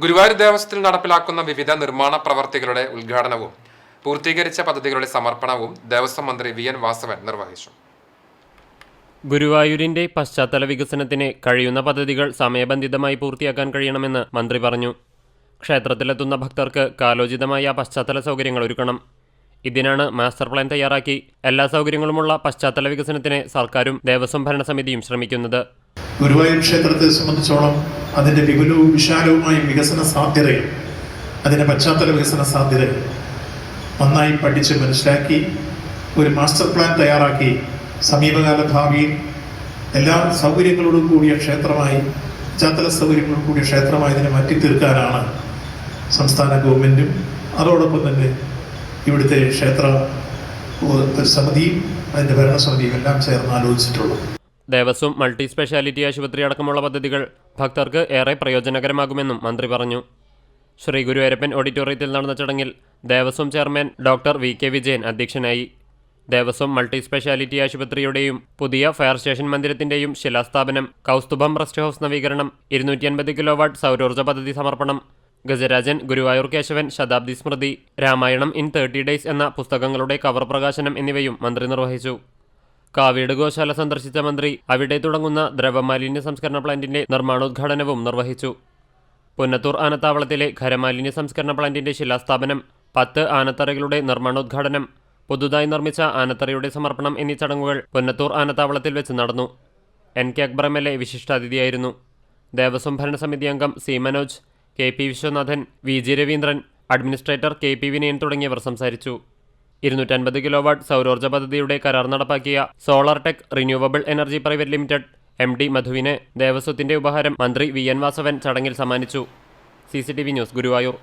ഗുരുവായൂർ ദേവസ്വത്തിൽ നടപ്പിലാക്കുന്ന വിവിധ നിർമ്മാണ പ്രവർത്തികളുടെ ഉദ്ഘാടനവും പൂർത്തീകരിച്ച പദ്ധതികളുടെ സമർപ്പണവും ദേവസ്വം മന്ത്രി വി എൻ വാസവൻ നിർവഹിച്ചു. ഗുരുവായൂരിന്റെ പശ്ചാത്തല വികസനത്തിന് കഴിയുന്ന പദ്ധതികൾ സമയബന്ധിതമായി പൂർത്തിയാക്കാൻ കഴിയണമെന്ന് മന്ത്രി പറഞ്ഞു. ക്ഷേത്രത്തിലെത്തുന്ന ഭക്തർക്ക് കാലോചിതമായ പശ്ചാത്തല സൗകര്യങ്ങൾ ഒരുക്കണം. ഇതിനാണ് മാസ്റ്റർ പ്ലാൻ തയ്യാറാക്കി എല്ലാ സൗകര്യങ്ങളുമുള്ള പശ്ചാത്തല വികസനത്തിന് സർക്കാരും ദേവസ്വം ഭരണസമിതിയും ശ്രമിക്കുന്നത്. ഗുരുവായൂർ ക്ഷേത്രത്തെ സംബന്ധിച്ചോളം അതിന്റെ വിപുലവും വിശാലവുമായ വികസന സാധ്യതകൾ അതിന്റെ പശ്ചാത്തല വികസന സാധ്യതകൾ നന്നായി പഠിച്ച് മനസ്സിലാക്കി ഒരു മാസ്റ്റർ പ്ലാൻ തയ്യാറാക്കി സമീപകാല ഭാവിയിൽ എല്ലാ സൗകര്യങ്ങളോടും കൂടിയ ക്ഷേത്രമായി പശ്ചാത്തല സൗകര്യങ്ങളോടും കൂടിയ ക്ഷേത്രമായി ഇതിനെ മാറ്റി തീർക്കാനാണ് സംസ്ഥാന ഗവൺമെന്റും അതോടൊപ്പം തന്നെ ഇവിടുത്തെ ക്ഷേത്ര സമിതിയും അതിന്റെ ഭരണസമിതിയും എല്ലാം ചേർന്ന് ആലോചിച്ചിട്ടുള്ളത്. ദേവസ്വം മൾട്ടി സ്പെഷ്യാലിറ്റി ആശുപത്രി അടക്കമുള്ള പദ്ധതികൾ ഭക്തർക്ക് ഏറെ പ്രയോജനകരമാകുമെന്നും മന്ത്രി പറഞ്ഞു. ശ്രീ ഗുരുവരപ്പൻ ഓഡിറ്റോറിയത്തിൽ നടന്ന ചടങ്ങിൽ Devaswom chairman doctor V K Vijayan അധ്യക്ഷനായി. ദേവസ്വം മൾട്ടി സ്പെഷ്യാലിറ്റി ആശുപത്രിയുടെയും പുതിയ ഫയർ സ്റ്റേഷൻ മന്ദിരത്തിന്റെയും ശിലാസ്ഥാപനം കൗസ്തുഭം റെസ്റ്റ് ഹൗസ് നവീകരണം ഇരുന്നൂറ്റി അൻപത് കിലോ വാട്ട് സൗരോർജ പദ്ധതി സമർപ്പണം ഗജരാജൻ ഗുരുവായൂർ കേശവൻ ശതാബ്ദി സ്മൃതി രാമായണം ഇൻ തേർട്ടി ഡേയ്സ് എന്ന പുസ്തകങ്ങളുടെ കവർ പ്രകാശനം എന്നിവയും മന്ത്രി നിർവഹിച്ചു. കാവീട് ഗോശാല സന്ദർശിച്ച മന്ത്രി അവിടെ തുടങ്ങുന്ന ദ്രവമാലിന്യ സംസ്കരണ പ്ലാന്റിന്റെ നിർമ്മാണോദ്ഘാടനവും നിർവഹിച്ചു. പുന്നത്തൂർ ആനത്താവളത്തിലെ ഖരമാലിന്യ സംസ്കരണ പ്ലാന്റിന്റെ ശിലാസ്ഥാപനം പത്ത് ആനത്തറകളുടെ നിർമ്മാണോദ്ഘാടനം പുതുതായി നിർമ്മിച്ച ആനത്തറയുടെ സമർപ്പണം എന്നീ ചടങ്ങുകൾ പുന്നത്തൂർ ആനത്താവളത്തിൽ വെച്ച് നടന്നു. N K Akbar M L A വിശിഷ്ടാതിഥിയായിരുന്നു. Devaswom ഭരണസമിതി അംഗം C Manoj K P Viswanathan V G Raveendran administrator K P Vinayan തുടങ്ങിയവർ സംസാരിച്ചു. ഇരുന്നൂറ്റൻപത് കിലോ വാട്ട് സൗരോർജ പദ്ധതിയുടെ കരാർ നടപ്പാക്കിയ solar tech renewable energy private limited M D മധുവിന് ദേവസ്വത്തിന്റെ ഉപഹാരം മന്ത്രി വി എൻ വാസവൻ ചടങ്ങിൽ സമ്മാനിച്ചു. C news Guruvayur.